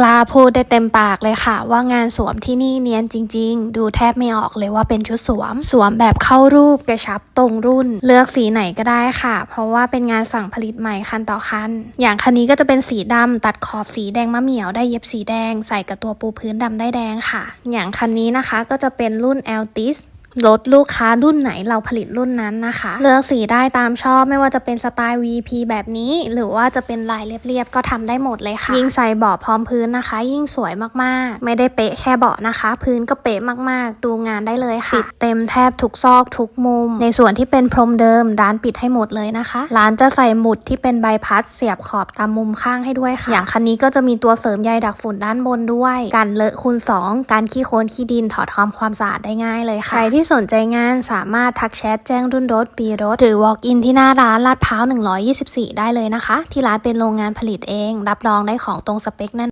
กล้าพูดได้เต็มปากเลยค่ะ ว่างานสวมที่นี่เนียนจริง ๆ ดูแทบไม่ออกเลยว่าเป็นชุดสวม สวมแบบเข้ารูปกระชับตรงรุ่น เลือกสีไหนก็ได้ค่ะ เพราะว่าเป็นงานสั่งผลิตใหม่คันต่อคัน อย่างคันนี้ก็จะเป็นสีดำตัดขอบสีแดงมะเหมี่ยวได้เย็บสีแดง ใส่กับตัวปูพื้นดำได้แดงค่ะ อย่างคันนี้นะคะก็จะเป็นรุ่น Altis รถ ลูกค้ารุ่นไหนเราผลิตรุ่นนั้นนะคะ เลือกสีได้ตามชอบไม่ว่าจะเป็นสไตล์ VP แบบนี้ หรือว่าจะเป็นลายเรียบๆก็ทำได้หมดเลยค่ะ ยิ่งใส่เบาะพร้อมพื้นนะคะ ยิ่งสวยมากๆ ไม่ได้เป๊ะแค่เบาะนะคะ พื้นก็เป๊ะมากๆ ดูงานได้เลยค่ะปิดเต็มแทบทุกซอกทุกมุม ในส่วนที่เป็นพรมเดิมร้านปิดให้หมดเลยนะคะ ร้านจะใส่หมุดที่เป็นใบพัดเสียบขอบตามมุมข้างให้ด้วยค่ะ อย่างคันนี้ก็จะมีตัวเสริมใยดักฝุ่นด้านบนด้วยกันเลอะคูณ2การขี้โคลนขี้ดินถอดทำความสะอาดได้ง่ายเลยค่ะใครที่ที่สนใจงานสามารถทักแชทแจ้งรุ่นรถปีรถ หรือ walk in ที่หน้าร้านลาดพร้าว 124 ได้เลยนะคะ ที่ร้านเป็นโรงงานผลิตเอง รับรองได้ของตรงสเปคแน่น